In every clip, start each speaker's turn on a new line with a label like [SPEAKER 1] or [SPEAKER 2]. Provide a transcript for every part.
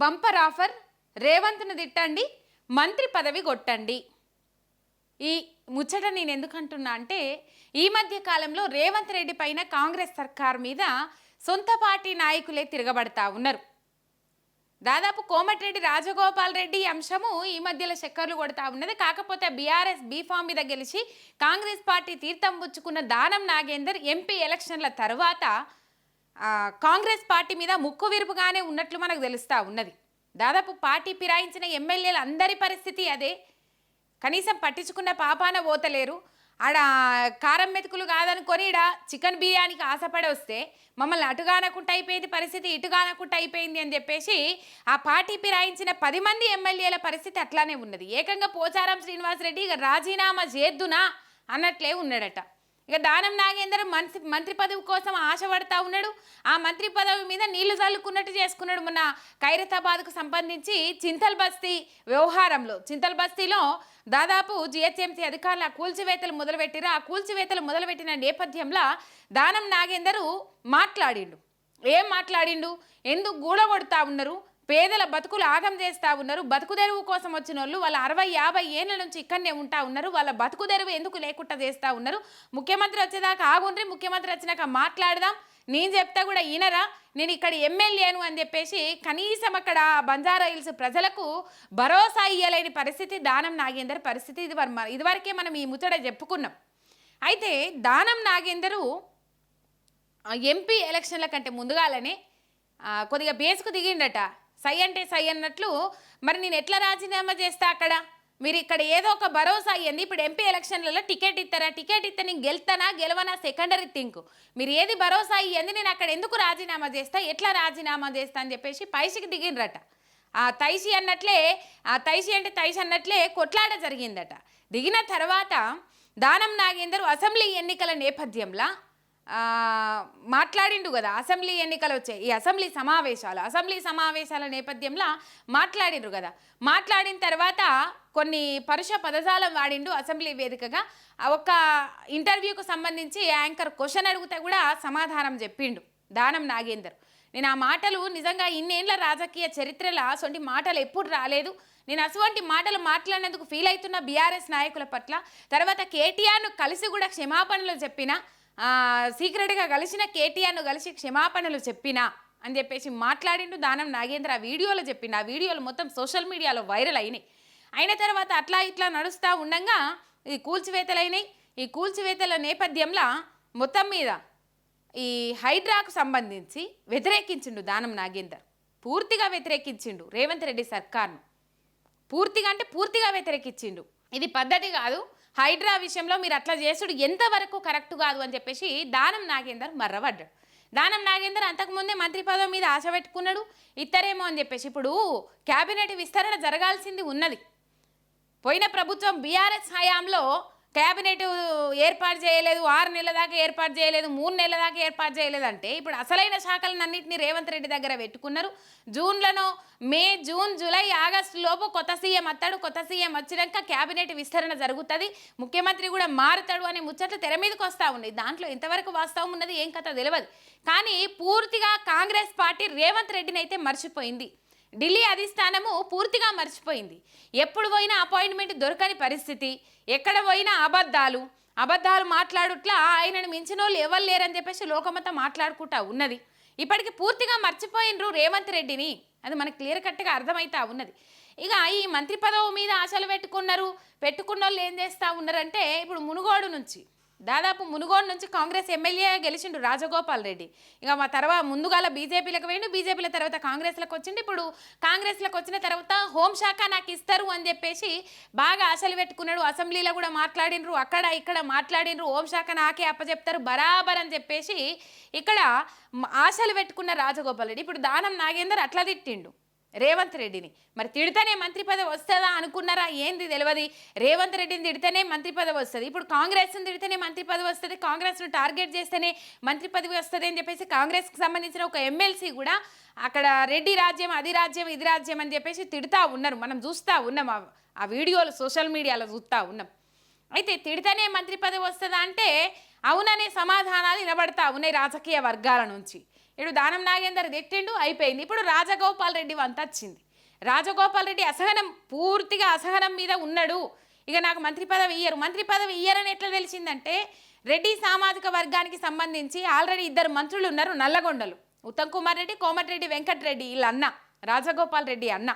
[SPEAKER 1] Bumper offer రేవంత్ను తిట్టండి మంత్రి పదవి కొట్టండి. ఈ ముచ్చట నేను ఎందుకు అంటున్నా అంటే ఈ మధ్య కాలంలో రేవంత్ రెడ్డి పైన కాంగ్రెస్ సర్కార్ మీద సొంత పార్టీ నాయకులే తిరగబడతా ఉన్నారు. దాదాపు కోమటిరెడ్డి రాజగోపాల్ రెడ్డి అంశము ఈ మధ్యలో చక్కర్లు కొడతా ఉన్నది. కాకపోతే బీఆర్ఎస్ బీఫామ్ మీద గెలిచి కాంగ్రెస్ పార్టీ తీర్థం పుచ్చుకున్న దానం నాగేందర్ ఎంపీ ఎలక్షన్ల తర్వాత కాంగ్రెస్ పార్టీ మీద ముక్కు విరుపుగానే ఉన్నట్లు మనకు తెలుస్తా ఉన్నది. దాదాపు పార్టీ ఫిరాయించిన ఎమ్మెల్యేలు అందరి పరిస్థితి అదే. కనీసం పట్టించుకున్న పాపాన పోతలేరు. ఆడ కారం మెతుకులు కాదనుకొని ఇడ చికెన్ బిర్యానీకి ఆశపడి వస్తే మమ్మల్ని అటుగానకుండా అయిపోయింది పరిస్థితి ఇటుగానకుండా అయిపోయింది అని చెప్పేసి ఆ పార్టీ పిరాయించిన పది మంది ఎమ్మెల్యేల పరిస్థితి అట్లానే ఉన్నది. ఏకంగా పోచారం శ్రీనివాసరెడ్డి ఇక రాజీనామా చేద్దునా అన్నట్లే ఉన్నాడట. ఇక దానం నాగేందర్ మంత్రి మంత్రి పదవి కోసం ఆశపడతా ఉన్నాడు. ఆ మంత్రి పదవి మీద నీళ్ళు చల్లుకున్నట్టు చేసుకున్నాడు మొన్న ఖైరతాబాద్కు సంబంధించి చింతల్ బస్తీ వ్యవహారంలో. చింతల్ బస్తీలో దాదాపు జిహెచ్ఎంసీ అధికారులు ఆ కూల్చివేతలు మొదలుపెట్టిరు ఆ కూల్చివేతలు మొదలుపెట్టిన నేపథ్యంలో దానం నాగేందరు మాట్లాడిండు. ఏం మాట్లాడిండు? ఎందుకు గూడగొడతా ఉన్నారు? పేదల బతుకులు ఆగం చేస్తా ఉన్నారు. బతుకు తెరువు కోసం వచ్చిన వాళ్ళు వాళ్ళ అరవై యాభై ఏళ్ళ నుంచి ఇక్కడనే ఉంటా ఉన్నారు. వాళ్ళ బతుకు తెరువు ఎందుకు లేకుండా చేస్తా ఉన్నారు? ముఖ్యమంత్రి వచ్చేదాకా ఆగుండ్రి. ముఖ్యమంత్రి వచ్చినాక మాట్లాడదాం. నేను చెప్తా కూడా ఈనరా నేను ఇక్కడ ఎమ్మెల్యేను అని చెప్పేసి కనీసం అక్కడ బంజారా హిల్స్ ప్రజలకు భరోసా ఇయ్యలేని పరిస్థితి దానం నాగేందర్ పరిస్థితి ఇది ఇదివరకే మనం ఈ ముచ్చట చెప్పుకున్నాం. అయితే దానం నాగేందరు ఎంపీ ఎలక్షన్ల కంటే ముందుగాలనే కొద్దిగా బేస్కు దిగిండట. సై అంటే సై అన్నట్లు మరి నేను ఎట్లా రాజీనామా చేస్తా అక్కడ? మీరు ఇక్కడ ఏదో ఒక భరోసా అయ్యింది ఇప్పుడు ఎంపీ ఎలక్షన్లలో టికెట్ ఇస్తారా టికెట్ ఇస్తే నేను గెలుతానా? గెలవనా? Secondary think. మీరు ఏది భరోసా అయ్యింది నేను అక్కడ ఎందుకు రాజీనామా చేస్తా? ఎట్లా రాజీనామా చేస్తా అని చెప్పేసి పైసికి దిగినరట. ఆ తైసి అన్నట్లే ఆ తైసి అంటే తైసి అన్నట్లే కొట్లాట జరిగిందట. దిగిన తర్వాత దానం నాగేందర్ అసెంబ్లీ ఎన్నికల నేపథ్యంలో మాట్లాడిండు కదా అసెంబ్లీ ఎన్నికలు వచ్చాయి. ఈ అసెంబ్లీ సమావేశాలు అసెంబ్లీ సమావేశాల నేపథ్యంలో మాట్లాడిండ్రు కదా. మాట్లాడిన తర్వాత కొన్ని పరుష పదజాలం వాడిండు అసెంబ్లీ వేదికగా. ఒక ఇంటర్వ్యూకు సంబంధించి యాంకర్ క్వశ్చన్ అడిగితే కూడా సమాధానం చెప్పిండు దానం నాగేందర్. నేను ఆ మాటలు నిజంగా ఇన్నేళ్ళ రాజకీయ చరిత్రలో అసొంటి మాటలు ఎప్పుడు రాలేదు. నేను అటువంటి మాటలు మాట్లాడినందుకు ఫీల్ అవుతున్న బీఆర్ఎస్ నాయకుల పట్ల తర్వాత కేటీఆర్ను కలిసి కూడా క్షమాపణలు చెప్పిన సీక్రెట్గా కలిసిన కేటీఆర్ను కలిసి క్షమాపణలు చెప్పినా అని చెప్పేసి మాట్లాడిండు దానం నాగేంద్ర ఆ వీడియోలో చెప్పిండు. ఆ వీడియోలు మొత్తం సోషల్ మీడియాలో వైరల్ అయినాయి. అయిన తర్వాత అట్లా ఇట్లా నడుస్తూ ఉండగా ఈ కూల్చివేతలైనాయి. ఈ కూల్చివేతల నేపథ్యంలో మొత్తం మీద ఈ హైడ్రాకు సంబంధించి వ్యతిరేకించిండు దానం నాగేందర్. పూర్తిగా వ్యతిరేకించిండు రేవంత్ రెడ్డి సర్కార్ను. పూర్తిగా అంటే పూర్తిగా వ్యతిరేకించిండు. ఇది పద్ధతి కాదు. హైడ్రా విషయంలో మీరు అట్లా చేసుడు ఎంతవరకు కరెక్ట్ కాదు అని చెప్పేసి దానం నాగేందర్ మర్రబడ్డాడు దానం నాగేందర్ అంతకుముందే మంత్రి పదవి మీద ఆశ పెట్టుకున్నాడు. ఇత్తరేమో అని చెప్పేసి ఇప్పుడు క్యాబినెట్ విస్తరణ జరగాల్సింది ఉన్నది. పోయిన ప్రభుత్వం బీఆర్ఎస్ హయాంలో క్యాబినెట్ ఏర్పాటు చేయలేదు ఆరు నెలల దాకా ఏర్పాటు చేయలేదు మూడు నెలల దాకా ఏర్పాటు చేయలేదంటే ఇప్పుడు అసలైన శాఖలన్నింటినీ రేవంత్ రెడ్డి దగ్గర పెట్టుకున్నారు. జూన్లను మే జూన్ జూలై ఆగస్టు లోపు కొత్త సీఎం అత్తాడు కొత్త సీఎం వచ్చినాక కేబినెట్ విస్తరణ జరుగుతుంది. ముఖ్యమంత్రి కూడా మారుతాడు అనే ముచ్చట్లు తెర మీదకి వస్తూ ఉన్నాయి. దాంట్లో ఎంతవరకు వాస్తవం ఉన్నది ఏం కథ తెలియదు కానీ పూర్తిగా కాంగ్రెస్ పార్టీ రేవంత్ రెడ్డిని అయితే మర్చిపోయింది. ఢిల్లీ అధిష్టానము పూర్తిగా మర్చిపోయింది. ఎప్పుడు పోయినా అపాయింట్మెంట్ దొరకని పరిస్థితి. ఎక్కడ పోయినా అబద్ధాలు. అబద్ధాలు మాట్లాడుట్లా ఆయనను మించిన వాళ్ళు ఎవరు లేరని చెప్పేసి లోకమంతా మాట్లాడుకుంటా ఉన్నది. ఇప్పటికి పూర్తిగా మర్చిపోయినరు రేవంత్ రెడ్డిని. అది మనకు క్లియర్ కట్గా అర్థమవుతా ఉన్నది. ఇక ఈ మంత్రి పదవి మీద ఆశలు పెట్టుకున్నారు పెట్టుకున్న వాళ్ళు ఏం చేస్తూ ఉన్నారంటే ఇప్పుడు మునుగోడు నుంచి. దాదాపు మునుగోడు నుంచి కాంగ్రెస్ ఎమ్మెల్యే గెలిచిండు రాజగోపాల్ రెడ్డి. ఇక మా తర్వాత ముందుగాల బీజేపీలకు పోయిండు బీజేపీల తర్వాత కాంగ్రెస్లకు వచ్చిండు. ఇప్పుడు కాంగ్రెస్లకు వచ్చిన తర్వాత హోంశాఖ నాకు ఇస్తారు అని చెప్పేసి బాగా ఆశలు పెట్టుకున్నాడు. అసెంబ్లీలో కూడా మాట్లాడినరు అక్కడ ఇక్కడ మాట్లాడినరు హోంశాఖ నాకే అప్పచెప్తారు బరాబర్ అని చెప్పేసి ఇక్కడ ఆశలు పెట్టుకున్న రాజగోపాల్ రెడ్డి. ఇప్పుడు దానం నాగేందర్ అట్లా తిట్టిండు. రేవంత్ రెడ్డిని. మరి తిడితేనే మంత్రి పదవి వస్తుందా అనుకున్నారా? ఏంది తెలియదు రేవంత్ రెడ్డిని తిడితేనే మంత్రి పదవి వస్తుంది. ఇప్పుడు కాంగ్రెస్ని తిడితేనే మంత్రి పదవి వస్తుంది. కాంగ్రెస్ను టార్గెట్ చేస్తేనే మంత్రి పదవి వస్తుంది అని చెప్పేసి కాంగ్రెస్కి సంబంధించిన ఒక ఎమ్మెల్సీ కూడా అక్కడ రెడ్డి రాజ్యం అది రాజ్యం ఇది రాజ్యం అని చెప్పేసి తిడుతూ ఉన్నారు. మనం చూస్తూ ఉన్నాం. ఆ- ఆ వీడియోలు సోషల్ మీడియాలో చూస్తూ ఉన్నాం. అయితే తిడితేనే మంత్రి పదవి వస్తుందా అంటే అవుననే సమాధానాలు వినబడతా ఉన్నాయి రాజకీయ వర్గాల నుంచి. ఇడు దానం నాగేందర్ తిట్టిండు అయిపోయింది. ఇప్పుడు రాజగోపాల్ రెడ్డి వంత వచ్చింది. రాజగోపాల్ రెడ్డి అసహనం పూర్తిగా అసహనం మీద ఉన్నాడు. ఇక నాకు మంత్రి పదవి ఇయ్యరు. మంత్రి పదవి ఇయ్యరని ఎట్లా తెలిసిందంటే రెడ్డి సామాజిక వర్గానికి సంబంధించి ఆల్రెడీ ఇద్దరు మంత్రులు ఉన్నారు నల్లగొండలు. ఉత్తమ్ కుమార్ రెడ్డి కోమటిరెడ్డి వెంకటరెడ్డి వీళ్ళ అన్న రాజగోపాల్ రెడ్డి అన్న.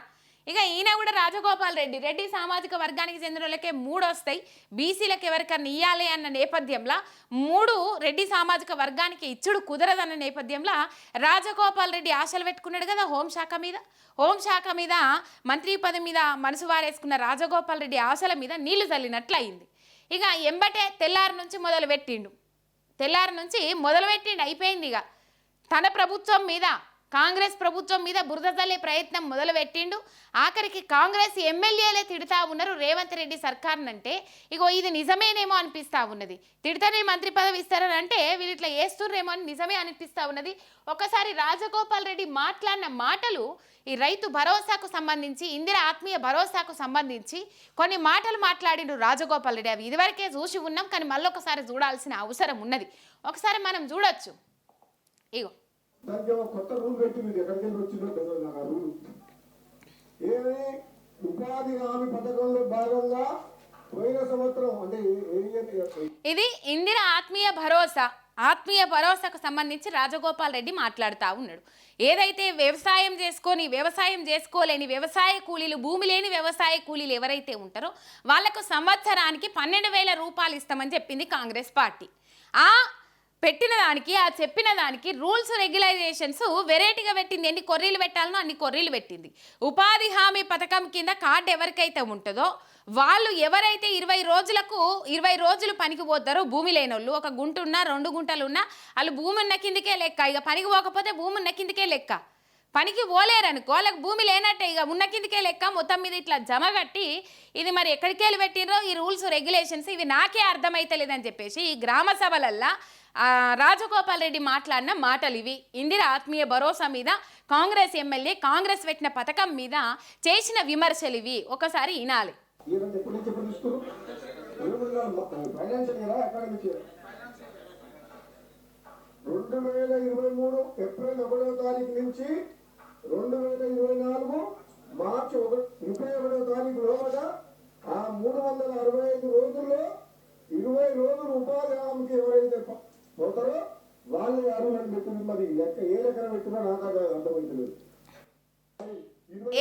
[SPEAKER 1] ఇక ఈయన కూడా రాజగోపాల్ రెడ్డి. రెడ్డి సామాజిక వర్గానికి చెందిన వాళ్ళకే మూడు వస్తాయి. బీసీలకు ఎవరికన్నా ఇయ్యాలి అన్న నేపథ్యంలో మూడు రెడ్డి సామాజిక వర్గానికి ఇచ్చుడు కుదరదన్న నేపథ్యంలో రాజగోపాల్ రెడ్డి ఆశలు పెట్టుకున్నాడు కదా హోంశాఖ మీద. హోంశాఖ మీద మంత్రి పదవి మీద మనసు వారేసుకున్న రాజగోపాల్ రెడ్డి ఆశల మీద నీళ్ళు చల్లినట్లు అయింది ఇక ఎంబటే తెల్లారి నుంచి మొదలు పెట్టిండు తెల్లారి నుంచి మొదలు పెట్టిండు అయిపోయింది ఇక. తన ప్రభుత్వం మీద కాంగ్రెస్ ప్రభుత్వం మీద బురద చల్లే ప్రయత్నం మొదలుపెట్టిండు. ఆఖరికి కాంగ్రెస్ ఎమ్మెల్యేలే తిడతా ఉన్నారు రేవంత్ రెడ్డి సర్కార్నంటే. ఇగో ఇది నిజమేనేమో అనిపిస్తా ఉన్నది. తిడతానే మంత్రి పదవి ఇస్తారని అంటే వీళ్ళు ఇట్లా వేస్తుర్రేమో అని నిజమే అనిపిస్తా ఉన్నది. ఒకసారి రాజగోపాల్ రెడ్డి మాట్లాడిన మాటలు ఈ రైతు భరోసాకు సంబంధించి ఇందిర ఆత్మీయ భరోసాకు సంబంధించి కొన్ని మాటలు మాట్లాడిండు రాజగోపాల్ రెడ్డి. అవి ఇదివరకే చూసి ఉన్నాం కానీ మళ్ళొకసారి చూడాల్సిన అవసరం ఉన్నది. ఒకసారి మనం చూడొచ్చు. ఇగో.
[SPEAKER 2] దానికి కొత్త రూల్ పెట్టింది. ఎక్కడికి వెళ్ళి వచ్చిందో తెలియదు నాకు ఆ రూల్. ఏమి ఉపాధి హామీ పథకంలో భాగంగా పోయిన సంవత్సరం అంటే
[SPEAKER 1] ఇది ఇందిరా ఆత్మీయ భరోసా. ఆత్మీయ భరోసాకు సంబంధించి రాజగోపాల్ రెడ్డి మాట్లాడుతూ ఉన్నాడు. ఏదైతే వ్యవసాయం చేసుకొని వ్యవసాయం చేసుకోలేని వ్యవసాయ కూలీలు భూమి లేని వ్యవసాయ కూలీలు ఎవరైతే ఉంటారో వాళ్ళకు సంవత్సరానికి పన్నెండు వేల రూపాయలు ఇస్తామని చెప్పింది కాంగ్రెస్ పార్టీ. ఆ పెట్టిన దానికి ఆ చెప్పిన దానికి రూల్స్ రెగ్యులైజేషన్స్ వెరైటీగా పెట్టింది. ఎన్ని కొర్రీలు పెట్టాలనో అన్ని కొర్రీలు పెట్టింది. ఉపాధి హామీ పథకం కింద కార్డు ఎవరికైతే ఉంటుందో వాళ్ళు ఎవరైతే ఇరవై రోజులకు ఇరవై రోజులు పనికి పోతారో భూమి లేనోళ్ళు ఒక గుంట ఉన్నా రెండు గుంటలు ఉన్నా వాళ్ళు భూమి ఉన్న కిందకే లెక్క. ఇక పనికి పోకపోతే భూమి ఉన్న కిందకే లెక్క. పనికి పోలేరనుకో వాళ్ళకి భూమి లేనట్టే ఇక ఉన్న కిందకే లెక్క మొత్తం మీద ఇట్లా జమ కట్టి ఇది మరి ఎక్కడికి వెళ్ళి పెట్టిర్రో ఈ రూల్స్ రెగ్యులేషన్స్ ఇవి నాకే అర్థమైతలేదని చెప్పేసి ఈ గ్రామ సభలల్లా రాజగోపాల్ రెడ్డి మాట్లాడిన మాటలు ఇవి. ఇందిర ఆత్మీయ భరోసా మీద కాంగ్రెస్ ఎమ్మెల్యే కాంగ్రెస్ పెట్టిన పథకం మీద చేసిన విమర్శలు ఇవి. ఒకసారి వినాలి.
[SPEAKER 2] రెండు వేల ఇరవై మూడు ఏప్రిల్ ఒకటో తారీఖు నుంచి రెండు వేల ఇరవై నాలుగు మార్చి ఒకటి ముప్పై ఒకటో తారీఖు లోపల ఆ మూడు వందల అరవై ఐదు రోజుల్లో ఇరవై రోజులు ఉపాధి హామీకి ఎవరైతే పోతారో వాళ్ళు అర్హులను పెట్టింది మరి లెక్క ఏ లెక్కన పెట్టినా నాకు అర్థమవుతుంది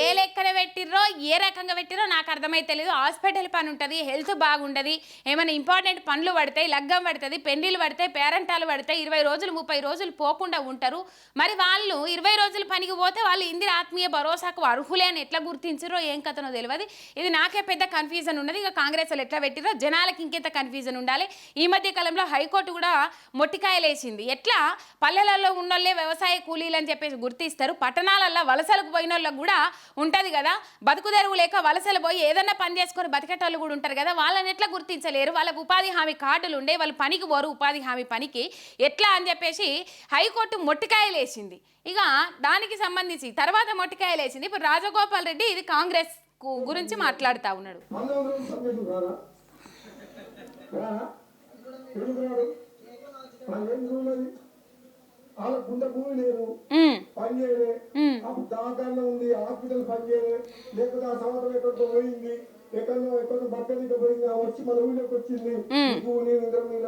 [SPEAKER 1] ఏ లెక్కన పెట్టిర్రో ఏ రకంగా పెట్టిర్రో నాకు అర్థమైతే లేదు హాస్పిటల్ పని ఉంటుంది హెల్త్ బాగుండదు ఏమైనా ఇంపార్టెంట్ పనులు పడతాయి లగ్గం పడుతుంది పెండిలు పడతాయి పేరెంటాలు పడతాయి ఇరవై రోజులు ముప్పై రోజులు పోకుండా ఉంటారు. మరి వాళ్ళు ఇరవై రోజులు పనికి పోతే వాళ్ళు ఇందిర ఆత్మీయ భరోసాకు అర్హులే అని ఎట్లా గుర్తించారో ఏం కథనో తెలియదు ఇది నాకే పెద్ద కన్ఫ్యూజన్ ఉన్నది. ఇక కాంగ్రెస్ వాళ్ళు ఎట్లా పెట్టిరో జనాలకి ఇంకెంత కన్ఫ్యూజన్ ఉండాలి. ఈ మధ్య కాలంలో హైకోర్టు కూడా మొట్టికాయలేసింది. ఎట్లా? పల్లెలలో ఉన్నోళ్ళే వ్యవసాయ కూలీలు అని చెప్పేసి గుర్తిస్తారు. పట్టణాలల్లో వలసలకు పోయిన కూడా ఉంటుంది కదా? బతుకుదెరువు లేక వలసలు పోయి ఏదన్నా పని చేసుకొని బతికేటోళ్ళు కూడా ఉంటారు కదా? వాళ్ళని ఎట్లా గుర్తించలేరు? వాళ్ళకు ఉపాధి హామీ కార్డులు ఉండే వాళ్ళు పనికి పోరు ఉపాధి హామీ పనికి. ఎట్లా అని చెప్పేసి హైకోర్టు మొట్టికాయలేసింది ఇక దానికి సంబంధించి తర్వాత మొట్టికాయలేసింది ఇప్పుడు రాజగోపాల్ రెడ్డి ఇది కాంగ్రెస్ కు- గురించి మాట్లాడుతూ ఉన్నాడు.
[SPEAKER 2] పంతొమ్మిది రోజులు సంగీతం రారా రారా ఎందుకు రాడు వాళ్ళు ఏం ఉన్నది వాళ్ళ గుండె భూమి లేదు.
[SPEAKER 1] ఉమ్,
[SPEAKER 2] పని చేయలే.
[SPEAKER 1] ఉమ్.
[SPEAKER 2] అప్పుడు దవాఖాన ఉంది హాస్పిటల్ పని చేయలే. లేకపోతే ఆ సంవత్సరం ఎక్కడికో పోయింది. ఎక్కడో ఎక్కడో బట్టలికి పోయింది. ఆ వచ్చి మన ఊళ్ళోకి వచ్చింది. మీకు నేను ఇద్దరు మీద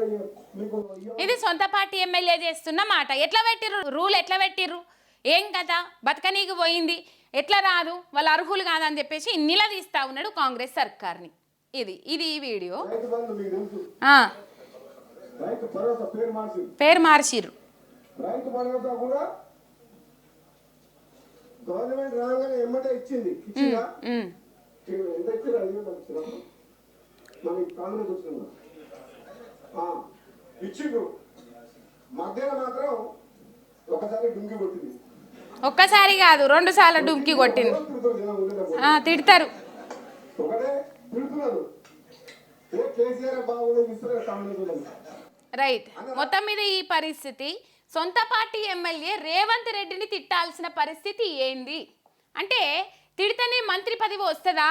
[SPEAKER 2] మీకు ఇయ్య-
[SPEAKER 1] ఇది సొంత పార్టీ ఎమ్మెల్యే చేస్తున్న మాట. ఎట్లా పెట్టిర్రు? రూల్ ఎట్లా పెట్టిర్రు? ఏం కదా బతకనీకి పోయింది. ఎట్లా రాదు? వాళ్ళు అర్హులు కాదని చెప్పేసి నిలదీస్తా ఉన్నాడు కాంగ్రెస్ సర్కార్ని. ఇది ఇది ఈ వీడియో.
[SPEAKER 2] పేరు
[SPEAKER 1] మార్చిర్రు.
[SPEAKER 2] రైతు భరోసా కూడా గవర్నమెంట్ రాగానే ఎమ్మటే ఇచ్చింది. ఎంత ఇచ్చారు? ఐదు వేలు ఇచ్చారు? మనకి కాంగ్రెస్ వచ్చిందా? ఇచ్చిండు మధ్యలో మాత్రం ఒకసారి డుంగి కొట్టింది.
[SPEAKER 1] ఒక్కసారి కాదు రెండు సార్లు డుమ్కి కొట్టింది. తిడతారు. రైట్. మొత్తం మీద ఈ పరిస్థితి సొంత పార్టీ ఎమ్మెల్యే రేవంత్ రెడ్డిని తిట్టాల్సిన పరిస్థితి ఏంది? అంటే తిడితేనే మంత్రి పదవి వస్తుందా?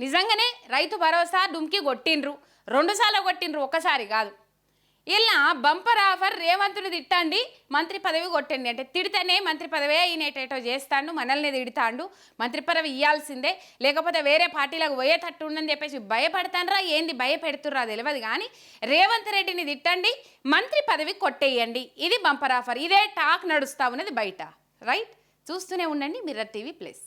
[SPEAKER 1] నిజంగానే రైతు భరోసా డుమ్కి కొట్టిండ్రు. రెండుసార్లు కొట్టిండ్రు. ఒక్కసారి కాదు. ఇలా బంపర్ ఆఫర్ రేవంత్ను తిట్టండి మంత్రి పదవి కొట్టండి. అంటే తిడితేనే మంత్రి పదవే ఈయనేటేటో చేస్తాడు మనల్ని తిడతాండు. మంత్రి పదవి ఇవ్వాల్సిందే లేకపోతే వేరే పార్టీలకు పోయేటట్టు ఉండని చెప్పేసి భయపడతానరా ఏంది భయపెడుతుర్రా తెలియదు కానీ రేవంత్ రెడ్డిని తిట్టండి మంత్రి పదవి కొట్టేయండి. ఇది బంపర్ ఆఫర్. ఇదే టాక్ నడుస్తా ఉన్నది బయట. రైట్? చూస్తూనే ఉండండి మిర్రర్ టీవీ ప్లస్.